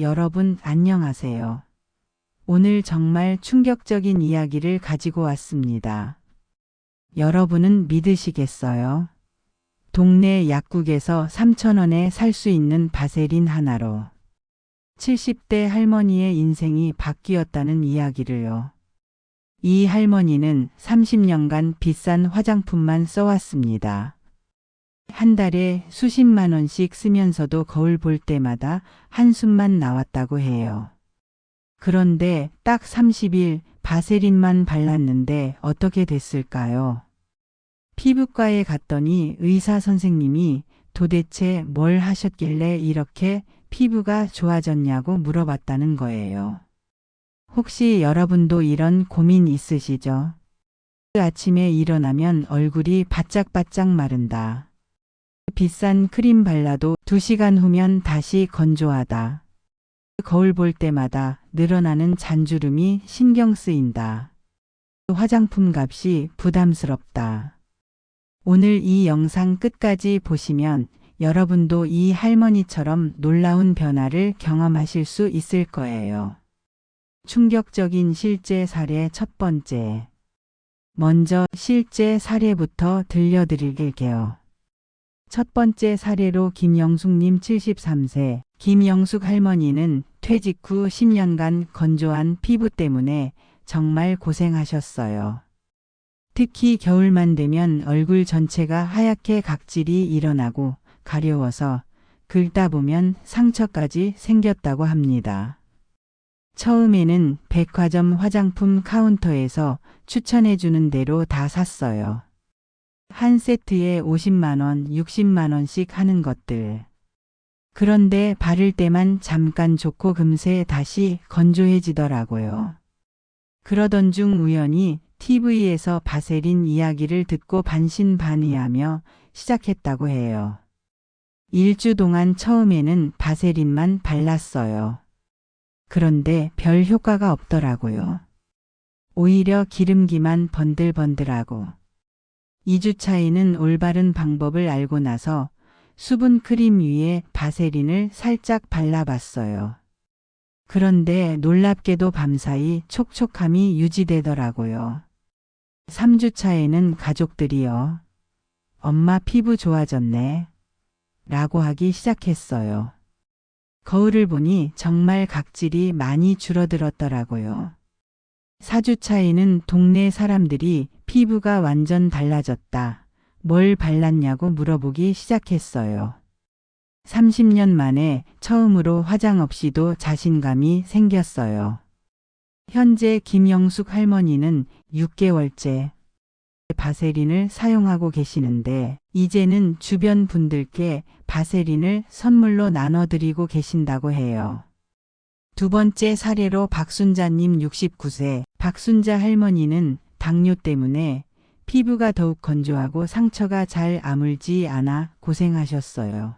여러분 안녕하세요. 오늘 정말 충격적인 이야기를 가지고 왔습니다. 여러분은 믿으시겠어요? 동네 약국에서 3,000원에 살 수 있는 바세린 하나로 70대 할머니의 인생이 바뀌었다는 이야기를요. 이 할머니는 30년간 비싼 화장품만 써왔습니다. 한 달에 수십만 원씩 쓰면서도 거울 볼 때마다 한숨만 나왔다고 해요. 그런데 딱 30일 바세린만 발랐는데 어떻게 됐을까요? 피부과에 갔더니 의사 선생님이 도대체 뭘 하셨길래 이렇게 피부가 좋아졌냐고 물어봤다는 거예요. 혹시 여러분도 이런 고민 있으시죠? 아침에 일어나면 얼굴이 바짝바짝 마른다. 비싼 크림 발라도 2시간 후면 다시 건조하다. 거울 볼 때마다 늘어나는 잔주름이 신경 쓰인다. 화장품 값이 부담스럽다. 오늘 이 영상 끝까지 보시면 여러분도 이 할머니처럼 놀라운 변화를 경험하실 수 있을 거예요. 충격적인 실제 사례 첫 번째. 먼저 실제 사례부터 들려드릴게요. 첫 번째 사례로 김영숙님 73세, 김영숙 할머니는 퇴직 후 10년간 건조한 피부 때문에 정말 고생하셨어요. 특히 겨울만 되면 얼굴 전체가 하얗게 각질이 일어나고 가려워서 긁다 보면 상처까지 생겼다고 합니다. 처음에는 백화점 화장품 카운터에서 추천해주는 대로 다 샀어요. 한 세트에 50만원, 60만원씩 하는 것들. 그런데 바를 때만 잠깐 좋고 금세 다시 건조해지더라고요. 그러던 중 우연히 TV에서 바세린 이야기를 듣고 반신반의하며 시작했다고 해요. 일주 동안 처음에는 바세린만 발랐어요. 그런데 별 효과가 없더라고요. 오히려 기름기만 번들번들하고 2주 차이는 올바른 방법을 알고 나서 수분 크림 위에 바세린을 살짝 발라봤어요. 그런데 놀랍게도 밤사이 촉촉함이 유지되더라고요. 3주 차에는 가족들이요. 엄마 피부 좋아졌네. 라고 하기 시작했어요. 거울을 보니 정말 각질이 많이 줄어들었더라고요. 4주 차에는 동네 사람들이 피부가 완전 달라졌다. 뭘 발랐냐고 물어보기 시작했어요. 30년 만에 처음으로 화장 없이도 자신감이 생겼어요. 현재 김영숙 할머니는 6개월째 바세린을 사용하고 계시는데 이제는 주변 분들께 바세린을 선물로 나눠드리고 계신다고 해요. 두 번째 사례로 박순자님 69세 박순자 할머니는 당뇨 때문에 피부가 더욱 건조하고 상처가 잘 아물지 않아 고생하셨어요.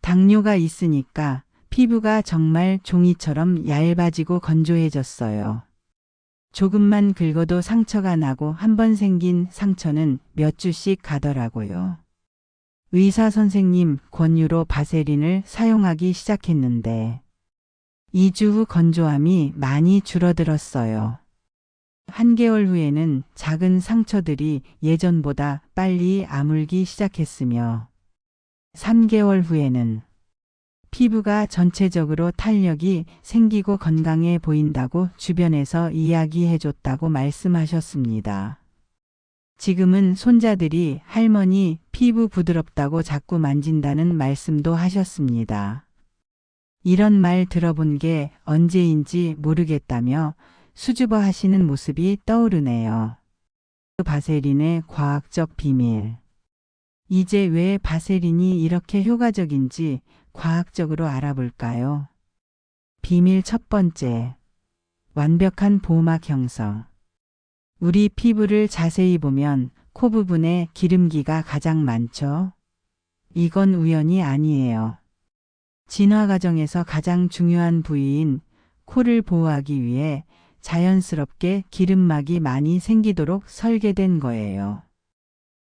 당뇨가 있으니까 피부가 정말 종이처럼 얇아지고 건조해졌어요. 조금만 긁어도 상처가 나고 한 번 생긴 상처는 몇 주씩 가더라고요. 의사 선생님 권유로 바세린을 사용하기 시작했는데 2주 후 건조함이 많이 줄어들었어요. 한개월 후에는 작은 상처들이 예전보다 빨리 아물기 시작했으며 3개월 후에는 피부가 전체적으로 탄력이 생기고 건강해 보인다고 주변에서 이야기해 줬다고 말씀하셨습니다. 지금은 손자들이 할머니 피부 부드럽다고 자꾸 만진다는 말씀도 하셨습니다. 이런 말 들어본 게 언제인지 모르겠다며 수줍어 하시는 모습이 떠오르네요. 바세린의 과학적 비밀. 이제 왜 바세린이 이렇게 효과적인지 과학적으로 알아볼까요? 비밀 첫 번째. 완벽한 보호막 형성. 우리 피부를 자세히 보면 코 부분에 기름기가 가장 많죠? 이건 우연이 아니에요. 진화 과정에서 가장 중요한 부위인 코를 보호하기 위해 자연스럽게 기름막이 많이 생기도록 설계된 거예요.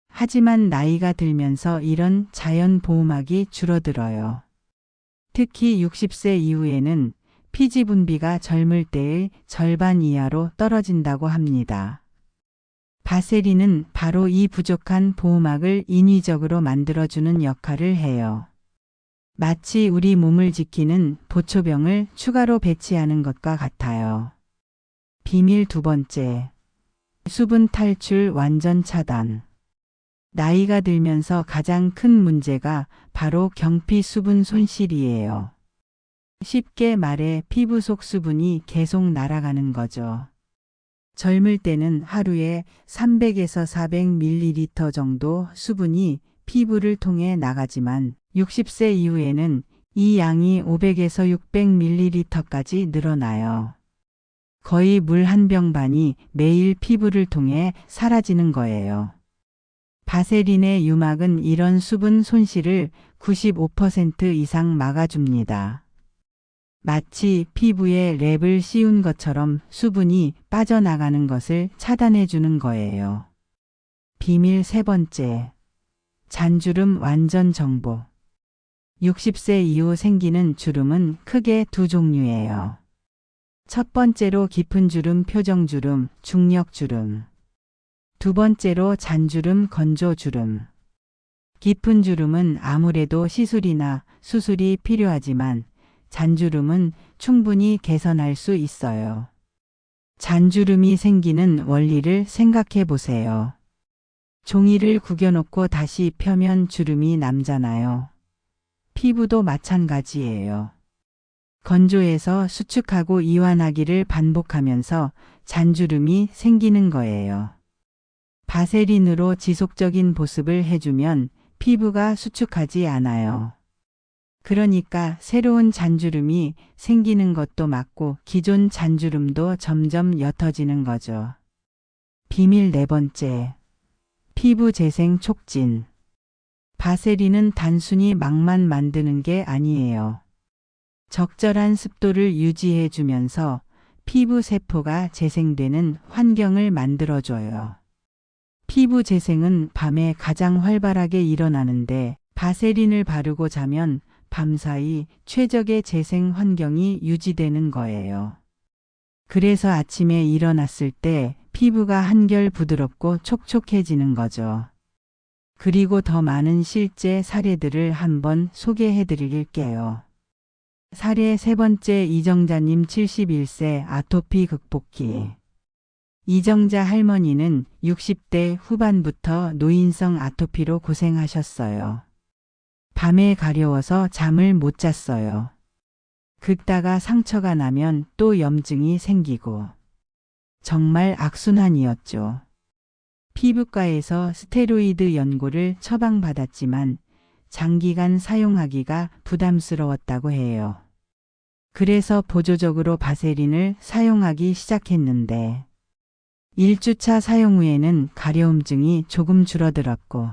하지만 나이가 들면서 이런 자연 보호막이 줄어들어요. 특히 60세 이후에는 피지 분비가 젊을 때의 절반 이하로 떨어진다고 합니다. 바세린은 바로 이 부족한 보호막을 인위적으로 만들어주는 역할을 해요. 마치 우리 몸을 지키는 보초병을 추가로 배치하는 것과 같아요. 비밀 두 번째. 수분 탈출 완전 차단. 나이가 들면서 가장 큰 문제가 바로 경피 수분 손실이에요. 쉽게 말해 피부 속 수분이 계속 날아가는 거죠. 젊을 때는 하루에 300에서 400ml 정도 수분이 피부를 통해 나가지만 60세 이후에는 이 양이 500에서 600ml까지 늘어나요. 거의 물 한 병 반이 매일 피부를 통해 사라지는 거예요. 바세린의 유막은 이런 수분 손실을 95% 이상 막아줍니다. 마치 피부에 랩을 씌운 것처럼 수분이 빠져나가는 것을 차단해 주는 거예요. 비밀 세 번째. 잔주름 완전 정보. 60세 이후 생기는 주름은 크게 두 종류예요. 첫 번째로 깊은 주름, 표정 주름, 중력 주름. 두 번째로 잔주름, 건조 주름. 깊은 주름은 아무래도 시술이나 수술이 필요하지만 잔주름은 충분히 개선할 수 있어요. 잔주름이 생기는 원리를 생각해 보세요. 종이를 구겨놓고 다시 펴면 주름이 남잖아요. 피부도 마찬가지예요. 건조해서 수축하고 이완하기를 반복하면서 잔주름이 생기는 거예요. 바세린으로 지속적인 보습을 해주면 피부가 수축하지 않아요. 그러니까 새로운 잔주름이 생기는 것도 맞고 기존 잔주름도 점점 옅어지는 거죠. 비밀 네 번째. 피부 재생 촉진. 바세린은 단순히 막만 만드는 게 아니에요. 적절한 습도를 유지해 주면서 피부 세포가 재생되는 환경을 만들어줘요. 피부 재생은 밤에 가장 활발하게 일어나는데 바세린을 바르고 자면 밤사이 최적의 재생 환경이 유지되는 거예요. 그래서 아침에 일어났을 때 피부가 한결 부드럽고 촉촉해지는 거죠. 그리고 더 많은 실제 사례들을 한번 소개해 드릴게요. 사례 세 번째 이정자님 71세 아토피 극복기. 이정자 할머니는 60대 후반부터 노인성 아토피로 고생하셨어요. 밤에 가려워서 잠을 못 잤어요. 긁다가 상처가 나면 또 염증이 생기고. 정말 악순환이었죠. 피부과에서 스테로이드 연고를 처방받았지만 장기간 사용하기가 부담스러웠다고 해요. 그래서 보조적으로 바세린을 사용하기 시작했는데 1주차 사용 후에는 가려움증이 조금 줄어들었고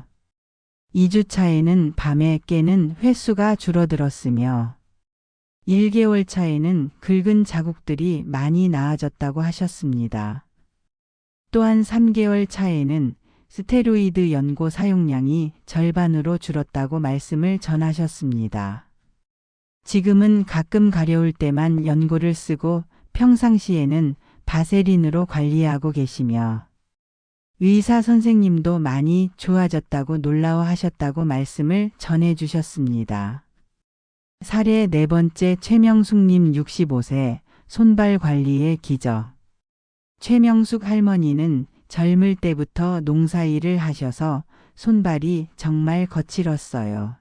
2주차에는 밤에 깨는 횟수가 줄어들었으며 1개월 차에는 긁은 자국들이 많이 나아졌다고 하셨습니다. 또한 3개월 차에는 스테로이드 연고 사용량이 절반으로 줄었다고 말씀을 전하셨습니다. 지금은 가끔 가려울 때만 연고를 쓰고 평상시에는 바세린으로 관리하고 계시며 의사 선생님도 많이 좋아졌다고 놀라워 하셨다고 말씀을 전해 주셨습니다. 사례 네 번째 최명숙님 65세 손발 관리의 기적. 최명숙 할머니는 젊을 때부터 농사일을 하셔서 손발이 정말 거칠었어요.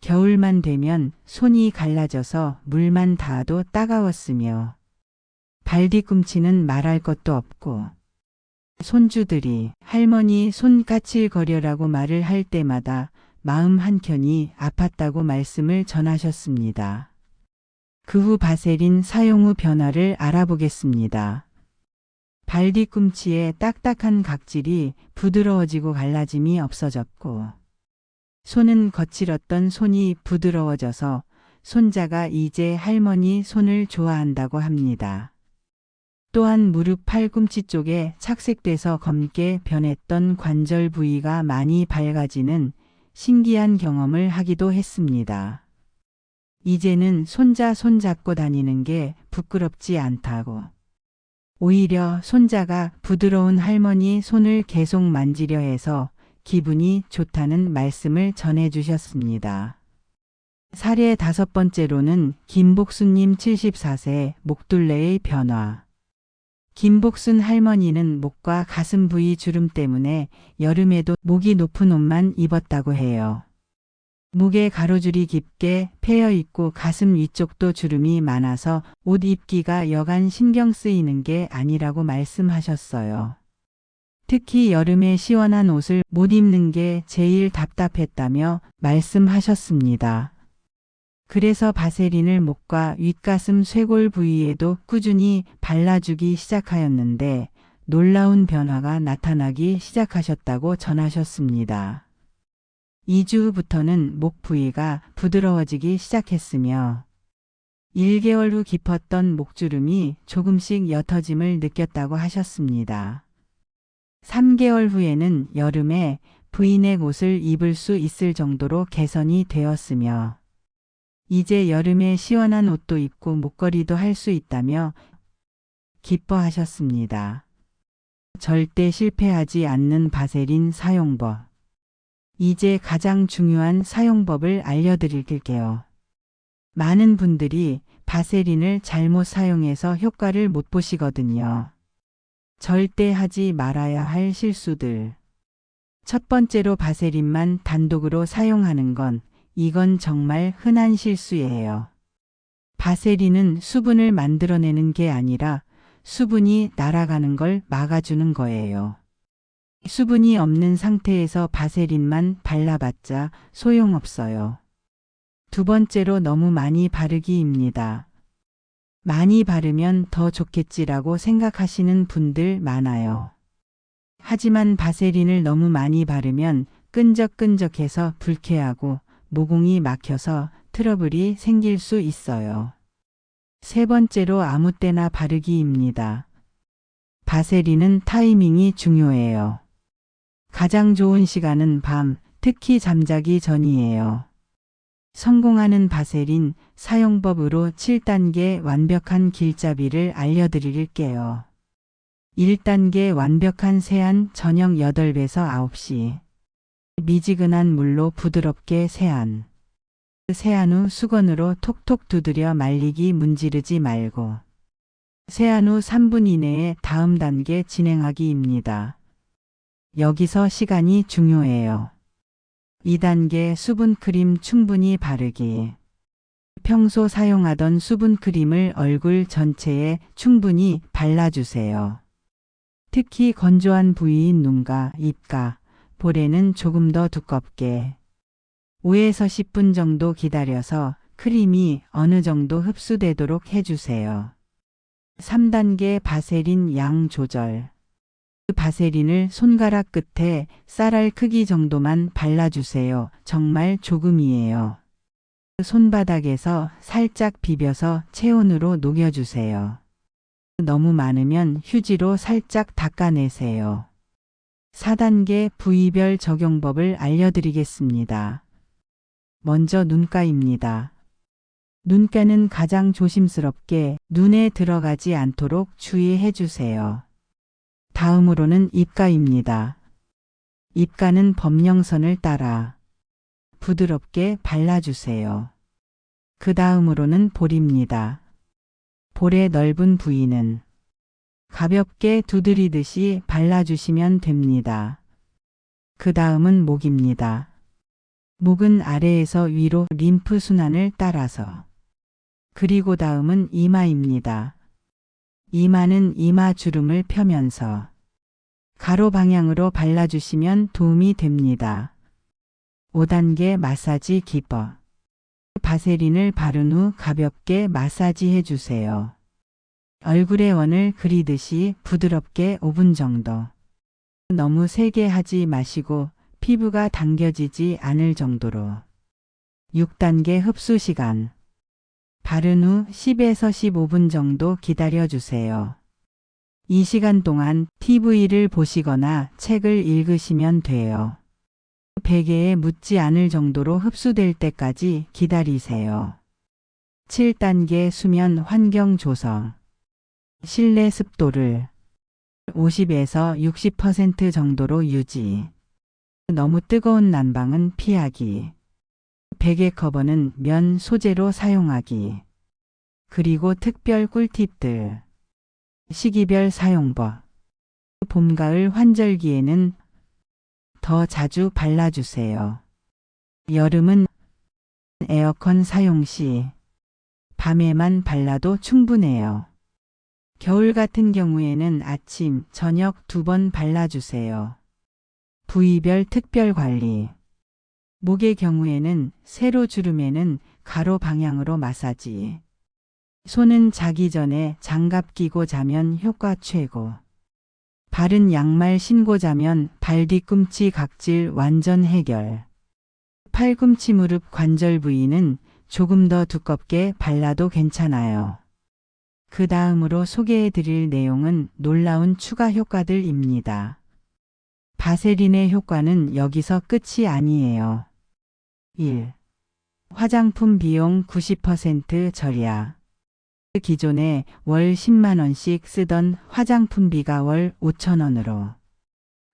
겨울만 되면 손이 갈라져서 물만 닿아도 따가웠으며 발 뒤꿈치는 말할 것도 없고 손주들이 할머니 손 까칠거려라고 말을 할 때마다 마음 한켠이 아팠다고 말씀을 전하셨습니다. 그 후 바세린 사용 후 변화를 알아보겠습니다. 발 뒤꿈치의 딱딱한 각질이 부드러워지고 갈라짐이 없어졌고 손은 거칠었던 손이 부드러워져서 손자가 이제 할머니 손을 좋아한다고 합니다. 또한 무릎 팔꿈치 쪽에 착색돼서 검게 변했던 관절 부위가 많이 밝아지는 신기한 경험을 하기도 했습니다. 이제는 손자 손잡고 다니는 게 부끄럽지 않다고. 오히려 손자가 부드러운 할머니 손을 계속 만지려 해서 기분이 좋다는 말씀을 전해 주셨습니다. 사례 다섯 번째로는 김복순님 74세 목둘레의 변화. 김복순 할머니는 목과 가슴 부위 주름 때문에 여름에도 목이 높은 옷만 입었다고 해요. 목에 가로줄이 깊게 패여 있고 가슴 위쪽도 주름이 많아서 옷 입기가 여간 신경 쓰이는 게 아니라고 말씀하셨어요. 특히 여름에 시원한 옷을 못 입는 게 제일 답답했다며 말씀하셨습니다. 그래서 바세린을 목과 윗가슴 쇄골 부위에도 꾸준히 발라주기 시작하였는데 놀라운 변화가 나타나기 시작하셨다고 전하셨습니다. 2주 후부터는 목 부위가 부드러워지기 시작했으며 1개월 후 깊었던 목주름이 조금씩 옅어짐을 느꼈다고 하셨습니다. 3개월 후에는 여름에 브이넥 옷을 입을 수 있을 정도로 개선이 되었으며 이제 여름에 시원한 옷도 입고 목걸이도 할 수 있다며 기뻐하셨습니다. 절대 실패하지 않는 바세린 사용법. 이제 가장 중요한 사용법을 알려드릴게요. 많은 분들이 바세린을 잘못 사용해서 효과를 못 보시거든요. 절대 하지 말아야 할 실수들. 첫 번째로 바세린만 단독으로 사용하는 건 이건 정말 흔한 실수예요. 바세린은 수분을 만들어내는 게 아니라 수분이 날아가는 걸 막아주는 거예요. 수분이 없는 상태에서 바세린만 발라봤자 소용없어요. 두 번째로 너무 많이 바르기입니다. 많이 바르면 더 좋겠지라고 생각하시는 분들 많아요. 하지만 바세린을 너무 많이 바르면 끈적끈적해서 불쾌하고 모공이 막혀서 트러블이 생길 수 있어요. 세 번째로 아무 때나 바르기입니다. 바세린은 타이밍이 중요해요. 가장 좋은 시간은 밤, 특히 잠자기 전이에요. 성공하는 바세린 사용법으로 7단계 완벽한 길잡이를 알려드릴게요. 1단계 완벽한 세안 저녁 8배에서 9시. 미지근한 물로 부드럽게 세안. 세안 후 수건으로 톡톡 두드려 말리기 문지르지 말고. 세안 후 3분 이내에 다음 단계 진행하기입니다. 여기서 시간이 중요해요. 2단계 수분크림 충분히 바르기. 평소 사용하던 수분크림을 얼굴 전체에 충분히 발라주세요. 특히 건조한 부위인 눈가, 입가, 볼에는 조금 더 두껍게 5에서 10분 정도 기다려서 크림이 어느 정도 흡수되도록 해주세요. 3단계 바세린 양 조절. 바세린을 손가락 끝에 쌀알 크기 정도만 발라주세요. 정말 조금이에요. 손바닥에서 살짝 비벼서 체온으로 녹여주세요. 너무 많으면 휴지로 살짝 닦아내세요. 4단계 부위별 적용법을 알려드리겠습니다. 먼저 눈가입니다. 눈가는 가장 조심스럽게 눈에 들어가지 않도록 주의해 주세요. 다음으로는 입가입니다. 입가는 범령선을 따라 부드럽게 발라주세요. 그 다음으로는 볼입니다. 볼의 넓은 부위는 가볍게 두드리듯이 발라주시면 됩니다. 그 다음은 목입니다. 목은 아래에서 위로 림프 순환을 따라서 그리고 다음은 이마입니다. 이마는 이마 주름을 펴면서 가로 방향으로 발라주시면 도움이 됩니다. 5단계 마사지 기법 바세린을 바른 후 가볍게 마사지 해 주세요. 얼굴에 원을 그리듯이 부드럽게 5분 정도. 너무 세게 하지 마시고 피부가 당겨지지 않을 정도로. 6단계 흡수 시간. 바른 후 10에서 15분 정도 기다려 주세요. 이 시간 동안 TV를 보시거나 책을 읽으시면 돼요. 베개에 묻지 않을 정도로 흡수될 때까지 기다리세요. 7단계 수면 환경 조성. 실내 습도를 50에서 60% 정도로 유지. 너무 뜨거운 난방은 피하기. 베개 커버는 면 소재로 사용하기. 그리고 특별 꿀팁들. 시기별 사용법. 봄, 가을 환절기에는 더 자주 발라주세요. 여름은 에어컨 사용 시 밤에만 발라도 충분해요. 겨울 같은 경우에는 아침, 저녁 두 번 발라주세요. 부위별 특별 관리. 목의 경우에는 세로 주름에는 가로 방향으로 마사지. 손은 자기 전에 장갑 끼고 자면 효과 최고. 발은 양말 신고 자면 발 뒤꿈치 각질 완전 해결. 팔꿈치 무릎 관절 부위는 조금 더 두껍게 발라도 괜찮아요. 그 다음으로 소개해 드릴 내용은 놀라운 추가 효과들입니다. 바세린의 효과는 여기서 끝이 아니에요. 1. 화장품 비용 90% 절약. 기존에 월 10만원씩 쓰던 화장품비가 월 5천원으로.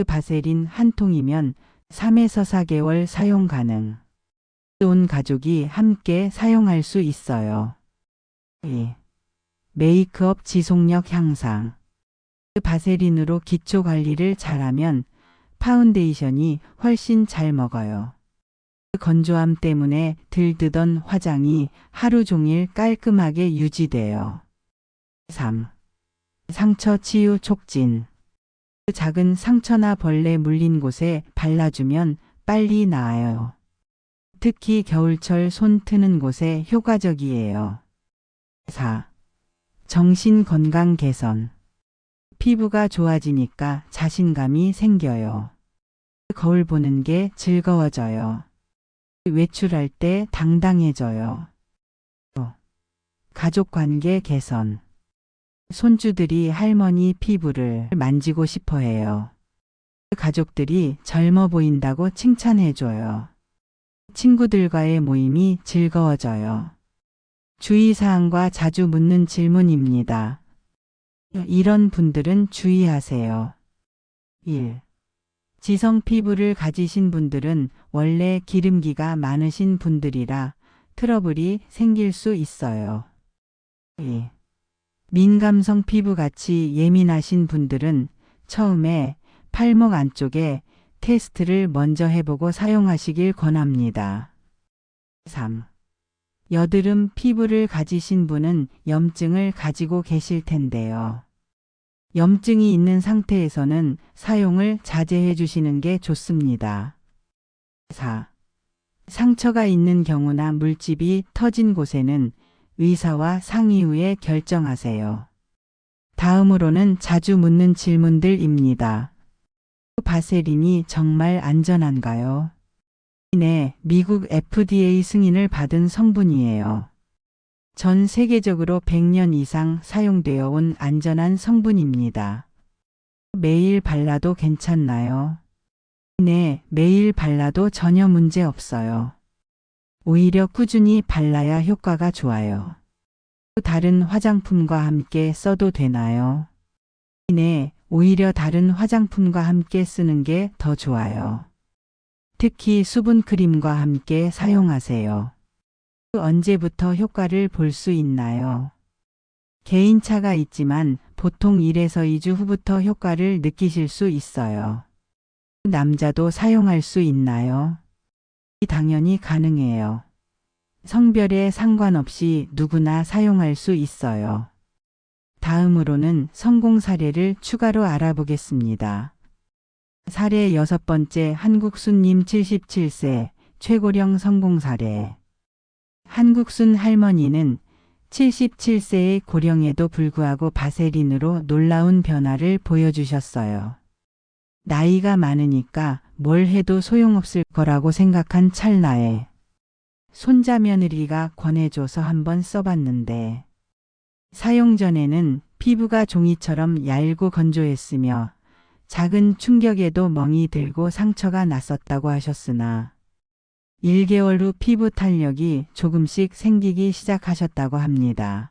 바세린 한 통이면 3에서 4개월 사용 가능. 온 가족이 함께 사용할 수 있어요. 2. 메이크업 지속력 향상. 바세린으로 기초 관리를 잘하면 파운데이션이 훨씬 잘 먹어요. 건조함 때문에 들뜨던 화장이 하루 종일 깔끔하게 유지돼요. 3. 상처 치유 촉진. 작은 상처나 벌레 물린 곳에 발라주면 빨리 나아요. 특히 겨울철 손 트는 곳에 효과적이에요. 4. 정신 건강 개선. 피부가 좋아지니까 자신감이 생겨요. 거울 보는 게 즐거워져요. 외출할 때 당당해져요. 또, 가족 관계 개선. 손주들이 할머니 피부를 만지고 싶어 해요. 가족들이 젊어 보인다고 칭찬해줘요. 친구들과의 모임이 즐거워져요. 주의사항과 자주 묻는 질문입니다. 이런 분들은 주의하세요. 1. 지성 피부를 가지신 분들은 원래 기름기가 많으신 분들이라 트러블이 생길 수 있어요. 2. 민감성 피부같이 예민하신 분들은 처음에 팔목 안쪽에 테스트를 먼저 해보고 사용하시길 권합니다. 3. 여드름 피부를 가지신 분은 염증을 가지고 계실 텐데요. 염증이 있는 상태에서는 사용을 자제해 주시는 게 좋습니다. 4. 상처가 있는 경우나 물집이 터진 곳에는 의사와 상의 후에 결정하세요. 다음으로는 자주 묻는 질문들입니다. 바세린이 정말 안전한가요? 네, 미국 FDA 승인을 받은 성분이에요. 전 세계적으로 100년 이상 사용되어 온 안전한 성분입니다. 매일 발라도 괜찮나요? 네, 매일 발라도 전혀 문제 없어요. 오히려 꾸준히 발라야 효과가 좋아요. 다른 화장품과 함께 써도 되나요? 네, 오히려 다른 화장품과 함께 쓰는 게 더 좋아요. 특히 수분 크림과 함께 사용하세요. 언제부터 효과를 볼 수 있나요? 개인차가 있지만 보통 1에서 2주 후부터 효과를 느끼실 수 있어요. 남자도 사용할 수 있나요? 당연히 가능해요. 성별에 상관없이 누구나 사용할 수 있어요. 다음으로는 성공 사례를 추가로 알아보겠습니다. 사례 여섯 번째 한국순님 77세 최고령 성공 사례. 한국순 할머니는 77세의 고령에도 불구하고 바세린으로 놀라운 변화를 보여주셨어요. 나이가 많으니까 뭘 해도 소용없을 거라고 생각한 찰나에 손자 며느리가 권해줘서 한번 써봤는데 사용 전에는 피부가 종이처럼 얇고 건조했으며 작은 충격에도 멍이 들고 상처가 났었다고 하셨으나 1개월 후 피부 탄력이 조금씩 생기기 시작하셨다고 합니다.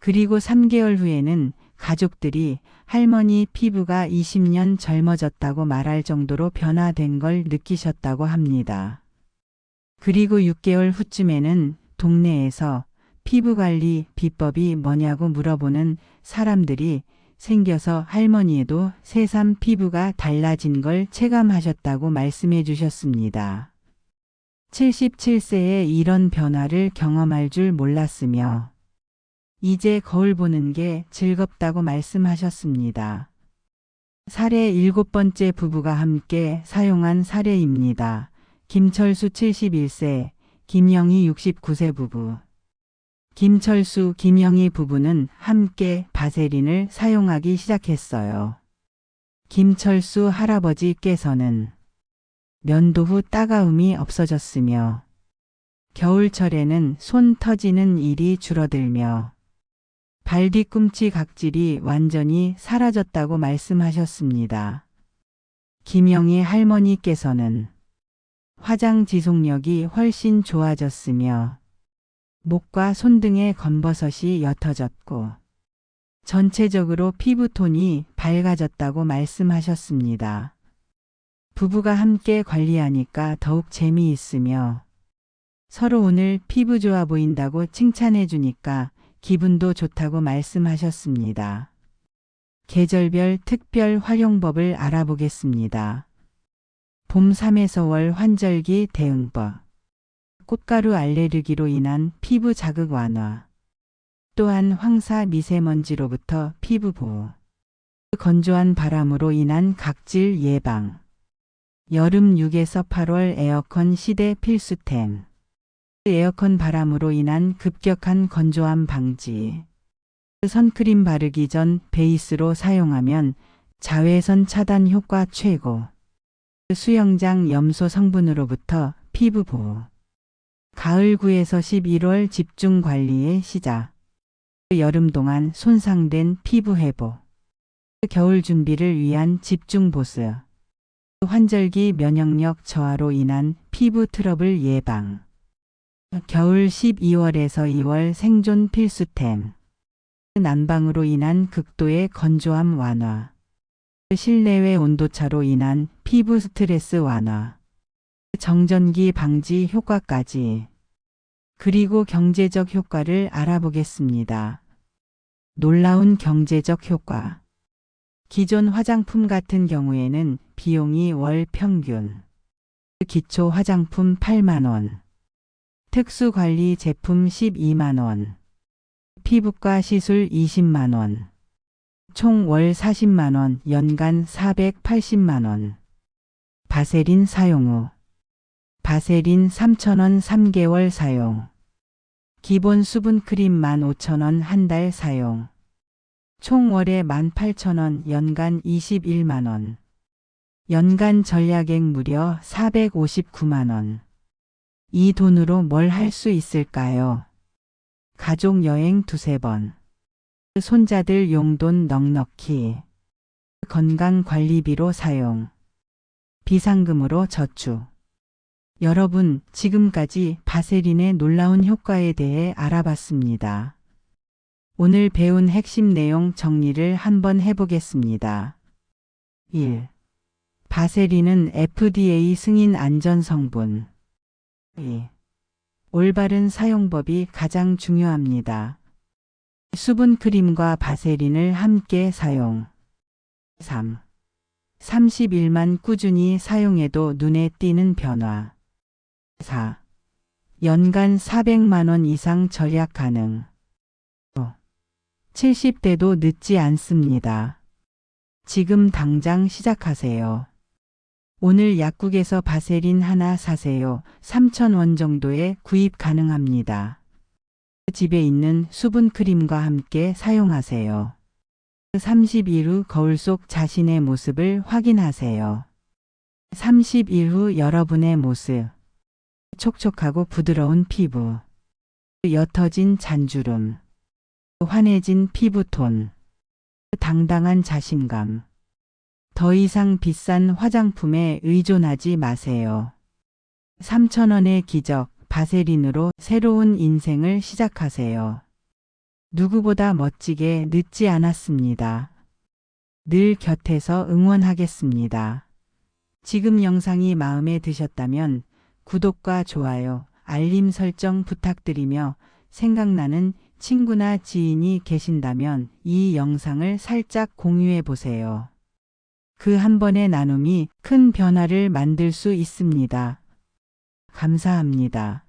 그리고 3개월 후에는 가족들이 할머니 피부가 20년 젊어졌다고 말할 정도로 변화된 걸 느끼셨다고 합니다. 그리고 6개월 후쯤에는 동네에서 피부 관리 비법이 뭐냐고 물어보는 사람들이 생겨서 할머니에도 새삼 피부가 달라진 걸 체감하셨다고 말씀해 주셨습니다. 77세에 이런 변화를 경험할 줄 몰랐으며 이제 거울 보는 게 즐겁다고 말씀하셨습니다. 사례 일곱 번째 부부가 함께 사용한 사례입니다. 김철수 71세, 김영희 69세 부부. 김철수, 김영희 부부는 함께 바세린을 사용하기 시작했어요. 김철수 할아버지께서는 면도 후 따가움이 없어졌으며 겨울철에는 손 터지는 일이 줄어들며 발 뒤꿈치 각질이 완전히 사라졌다고 말씀하셨습니다. 김영희 할머니께서는 화장 지속력이 훨씬 좋아졌으며 목과 손 등의 검버섯이 옅어졌고 전체적으로 피부톤이 밝아졌다고 말씀하셨습니다. 부부가 함께 관리하니까 더욱 재미있으며 서로 오늘 피부 좋아 보인다고 칭찬해 주니까 기분도 좋다고 말씀하셨습니다. 계절별 특별 활용법을 알아보겠습니다. 봄 3에서 월 환절기 대응법. 꽃가루 알레르기로 인한 피부 자극 완화. 또한 황사 미세먼지로부터 피부 보호. 건조한 바람으로 인한 각질 예방. 여름 6에서 8월 에어컨 시대 필수템. 에어컨 바람으로 인한 급격한 건조함 방지. 선크림 바르기 전 베이스로 사용하면 자외선 차단 효과 최고. 수영장 염소 성분으로부터 피부 보호. 가을 9에서 11월 집중 관리의 시작. 여름 동안 손상된 피부 회복. 겨울 준비를 위한 집중 보스. 환절기 면역력 저하로 인한 피부 트러블 예방. 겨울 12월에서 2월 생존 필수템. 난방으로 인한 극도의 건조함 완화. 실내외 온도차로 인한 피부 스트레스 완화. 정전기 방지 효과까지. 그리고 경제적 효과를 알아보겠습니다. 놀라운 경제적 효과. 기존 화장품 같은 경우에는 비용이 월 평균 기초 화장품 8만원, 특수관리 제품 12만원, 피부과 시술 20만원, 총 월 40만원, 연간 480만원. 바세린 사용 후 바세린 3,000원 3개월 사용 기본 수분 크림 15,000원 한 달 사용 총 월에 18,000원 연간 21만원 연간 전략액 무려 459만원 이 돈으로 뭘 할 수 있을까요? 가족 여행 두세 번 손자들 용돈 넉넉히 건강관리비로 사용 비상금으로 저축 여러분 지금까지 바세린의 놀라운 효과에 대해 알아봤습니다. 오늘 배운 핵심 내용 정리를 한번 해보겠습니다. 1. 바세린은 FDA 승인 안전 성분 2. 올바른 사용법이 가장 중요합니다. 수분 크림과 바세린을 함께 사용 3. 31만 꾸준히 사용해도 눈에 띄는 변화 4. 연간 400만원 이상 절약 가능 5. 70대도 늦지 않습니다. 지금 당장 시작하세요. 오늘 약국에서 바세린 하나 사세요. 3,000원 정도에 구입 가능합니다. 집에 있는 수분 크림과 함께 사용하세요. 30일 후 거울 속 자신의 모습을 확인하세요. 30일 후 여러분의 모습. 촉촉하고 부드러운 피부. 옅어진 잔주름. 환해진 피부톤. 당당한 자신감. 더 이상 비싼 화장품에 의존하지 마세요. 3,000원의 기적 바세린으로 새로운 인생을 시작하세요. 누구보다 멋지게 늦지 않았습니다. 늘 곁에서 응원하겠습니다. 지금 영상이 마음에 드셨다면 구독과 좋아요, 알림 설정 부탁드리며 생각나는 친구나 지인이 계신다면 이 영상을 살짝 공유해 보세요. 그 한 번의 나눔이 큰 변화를 만들 수 있습니다. 감사합니다.